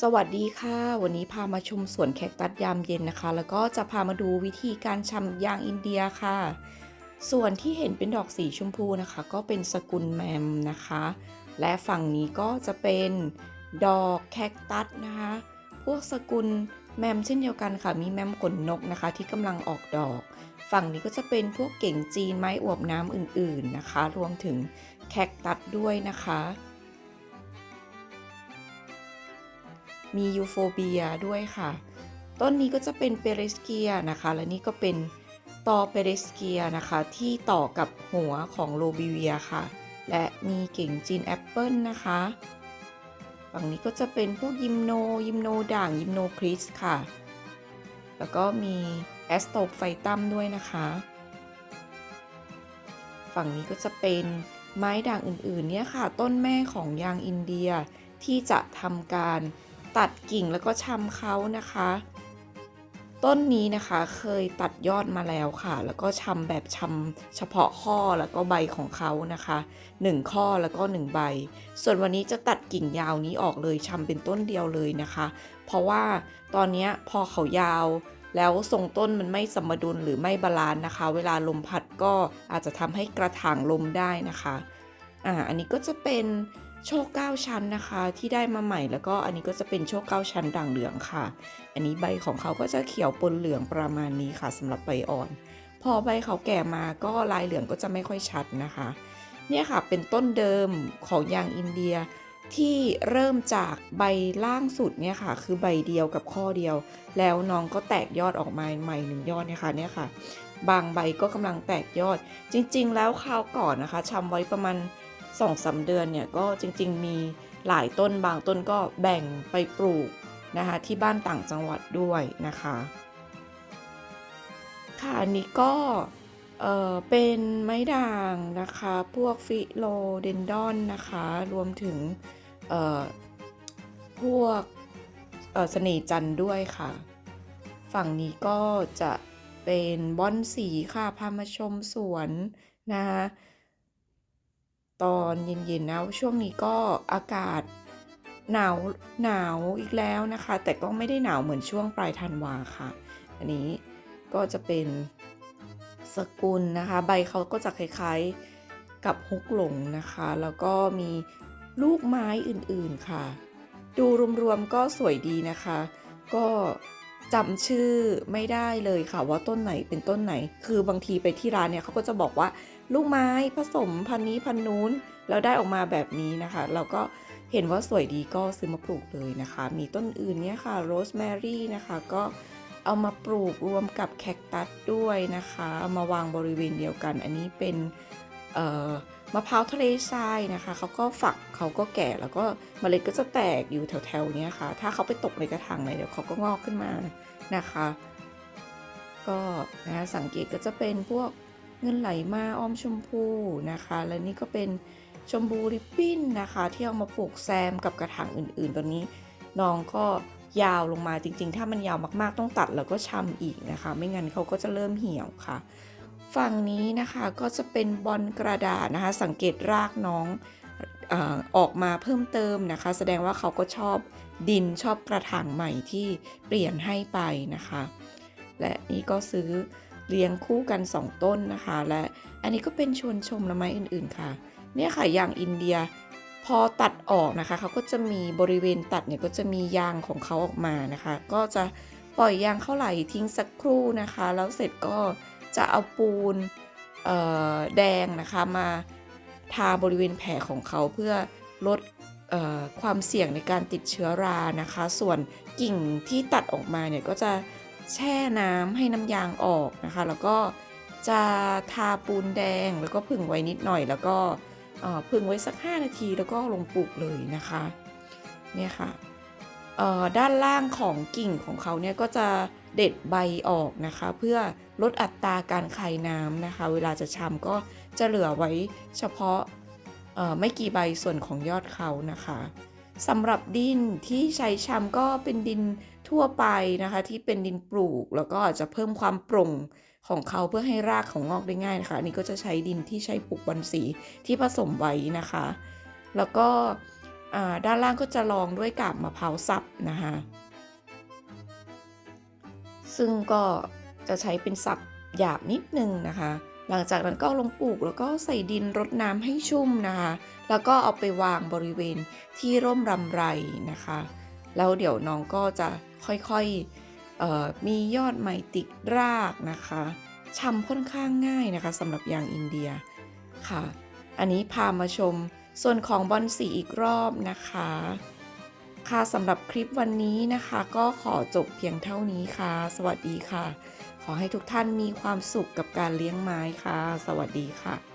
สวัสดีค่ะ วันนี้พามาชมสวนแคคตัสยามเย็นนะคะ แล้วก็จะพามาดูวิธีการชำยางอินเดียค่ะ ส่วนที่เห็นเป็นดอกสีชมพูนะคะ ก็เป็นสกุลแมมนะคะ และฝั่งนี้ก็จะเป็นดอกแคคตัสนะคะ พวกสกุลแมมเช่นเดียวกันค่ะ มีแมมขนนกนะคะ ที่กำลังออกดอก ฝั่งนี้ก็จะเป็นพวกเก่งจีนไม้อวบน้ำอื่นๆนะคะ รวมถึงแคคตัสด้วยนะคะ มียูโฟเบียด้วยค่ะ ต้นนี้ก็จะเป็นเปเรสเกียนะคะ และนี่ก็เป็นตอเปเรสเกียนะคะ ที่ต่อกับหัวของโรบิเวียค่ะ และมีเก่งจีนแอปเปิลนะคะฝั่งนี้ก็จะเป็นพวกยิมโน ยิมโนด่าง ยิมโนคริสค่ะ แล้วก็มีแอสโตไฟตัมด้วยนะคะ ฝั่งนี้ก็จะเป็นไม้ด่างอื่นๆเนี่ยค่ะ ต้นแม่ของยางอินเดียที่จะทำการ ตัดกิ่งแล้วก็ชำเขานะคะ ต้นนี้นะคะเคยตัดยอดมาแล้วค่ะ แล้วก็ชำแบบชำเฉพาะข้อแล้วก็ใบของเขานะคะ 1 ข้อแล้วก็ 1 ใบ ส่วนวันนี้จะตัดกิ่งยาวนี้ออกเลยชำเป็นต้นเดียวเลยนะคะ เพราะว่าตอนนี้พอเขายาวแล้วทรงต้นมันไม่สมดุลหรือไม่บาลานซ์นะคะ เวลาลมพัดก็อาจจะทำให้กระถางลมได้นะคะ อ่า อันนี้ก็จะเป็น โชคเก้าชั้นนะคะ ที่ได้มาใหม่แล้วก็อันนี้ก็จะเป็นโชคเก้าชั้นด่างเหลืองค่ะ อันนี้ใบของเขาก็จะเขียวปนเหลืองประมาณนี้ค่ะสำหรับใบอ่อน พอใบเขาแก่มาก็ลายเหลืองก็จะไม่ค่อยชัดนะคะ เนี่ยค่ะเป็นต้นเดิมของยางอินเดียที่เริ่มจากใบล่างสุดเนี่ยค่ะ คือใบเดียวกับข้อเดียว แล้วน้องก็แตกยอดออกมาใหม่หนึ่งยอดเนี่ยค่ะเนี่ยค่ะ บางใบก็กำลังแตกยอด จริง ๆ แล้วคราวก่อนนะคะชำไว้ประมาณ 2องสาเดือนเนี่ยก็จริงๆ มีหลายต้นบางต้นก็แบ่งไปปลูกนะคะที่บ้านต่างจังหวัดด้วยนะคะค่ะอันนี้ก็เอ่อเป็นไม้ด่างนะคะ พวกฟิโลเดนดอนนะคะ รวมถึงเอ่อพวกเอ่อเสน่ห์จันด้วยค่ะ ฝั่งนี้ก็จะเป็นบอนสีค่ะ พามาชมสวนนะคะ ตอนเย็นๆนะช่วงนี้ก็อากาศหนาวหนาวอีกแล้วนะคะ แต่ก็ไม่ได้หนาวเหมือนช่วงปลายธันวาค่ะ อันนี้ก็จะเป็นสกุลนะคะ ใบเขาก็จะคล้ายๆกับฮุกหลงนะคะ แล้วก็มีลูกไม้อื่นๆค่ะ ดูรวมๆก็สวยดีนะคะ ก็จำชื่อไม่ได้เลยค่ะว่าต้นไหนเป็นต้นไหน คือบางทีไปที่ร้านเนี่ยเขาก็จะบอกว่า ลูกไม้ผสมพันนี้พันนู้นแล้วได้ออกมาแบบนี้นะคะ เราก็เห็นว่าสวยดีก็ซื้อมาปลูกเลยนะคะ มีต้นอื่นเนี่ยค่ะโรสแมรี่นะคะก็เอามาปลูกรวมกับแคคตัสด้วยนะคะเอามาวางบริเวณเดียวกัน อันนี้เป็นมะพร้าวทะเลทรายนะคะเขาก็ฝักเขาก็แก่แล้วก็เมล็ดก็จะแตกอยู่แถวๆเนี้ยค่ะ ถ้าเขาไปตกในกระถางไหนเดี๋ยวเขาก็งอกขึ้นมานะคะ ก็นะสังเกตก็จะเป็นพวก เงินไหลมาอ้อมชมพูนะคะ และนี่ก็เป็นชมพูริบบิ้นนะคะ ที่เอามาปลูกแซมกับกระถางอื่นๆ ตอนนี้น้องก็ยาวลงมาจริงๆ ถ้ามันยาวมากๆ ต้องตัดแล้วก็ชำอีกนะคะ ไม่งั้นเขาก็จะเริ่มเหี่ยวค่ะ ฝั่งนี้นะคะก็จะเป็นบอลกระดาษนะคะ สังเกตรากน้องออกมาเพิ่มเติมนะคะ แสดงว่าเขาก็ชอบดินชอบกระถางใหม่ที่เปลี่ยนให้ไปนะคะ และนี่ก็ซื้อ เลี้ยงคู่กัน 2 ต้นนะคะ และอันนี้ก็เป็นชวนชมละไม้อื่นๆค่ะ เนี่ยค่ะยางอินเดียพอตัดออกนะคะเขาก็จะมีบริเวณตัดเนี่ยก็จะมียางของเขาออกมานะคะ ก็จะปล่อยยางเข้าไหลทิ้งสักครู่นะคะ แล้วเสร็จก็จะเอาปูนแดงนะคะมาทาบริเวณแผลของเขาเพื่อลดอความเสี่ยงในการติดเชื้อรานะคะ ส่วนกิ่งที่ตัดออกมาเนี่ยก็จะ แช่น้ำให้น้ำยางออกนะคะ แล้วก็จะทาปูนแดงแล้วก็ผึ่งไว้นิดหน่อย แล้วก็เอ่อผึ่งไว้สัก 5 นาทีแล้วก็ลงปลูกเลยนะคะเนี่ยค่ะด้านล่างของกิ่งของเขาเนี่ยก็จะเด็ดใบออกนะคะ เพื่อลดอัตราการคายน้ำนะคะ เวลาจะชำก็จะเหลือไว้เฉพาะไม่กี่ใบส่วนของยอดเขานะคะสำหรับดินที่ใช้ชำก็เป็นดิน ทั่วไปนะคะ ที่เป็นดินปลูก แล้วก็อาจจะเพิ่มความโปร่งของเขาเพื่อให้รากของงอกได้ง่ายนะคะ อันนี้ก็จะใช้ดินที่ใช้ปลูกบอนสีที่ผสมไว้นะคะ แล้วก็ด้านล่างก็จะรองด้วยกาบมะพร้าวสับนะคะซึ่งก็จะใช้เป็นสับหยาบนิดนึงนะคะ หลังจากนั้นก็ลงปลูกแล้วก็ใส่ดินรดน้ำให้ชุ่มนะคะ แล้วก็เอาไปวางบริเวณที่ร่มรำไรนะคะ แล้วเดี๋ยวน้องก็จะค่อยๆมียอดใหม่ติดรากนะคะชำค่อนข้างง่ายนะคะสำหรับยางอินเดียค่ะ อันนี้พามาชมส่วนของบอนสีอีกรอบนะคะค่ะสำหรับคลิปวันนี้นะคะ ก็ขอจบเพียงเท่านี้ค่ะ สวัสดีค่ะ ขอให้ทุกท่านมีความสุขกับการเลี้ยงไม้ค่ะ สวัสดีค่ะ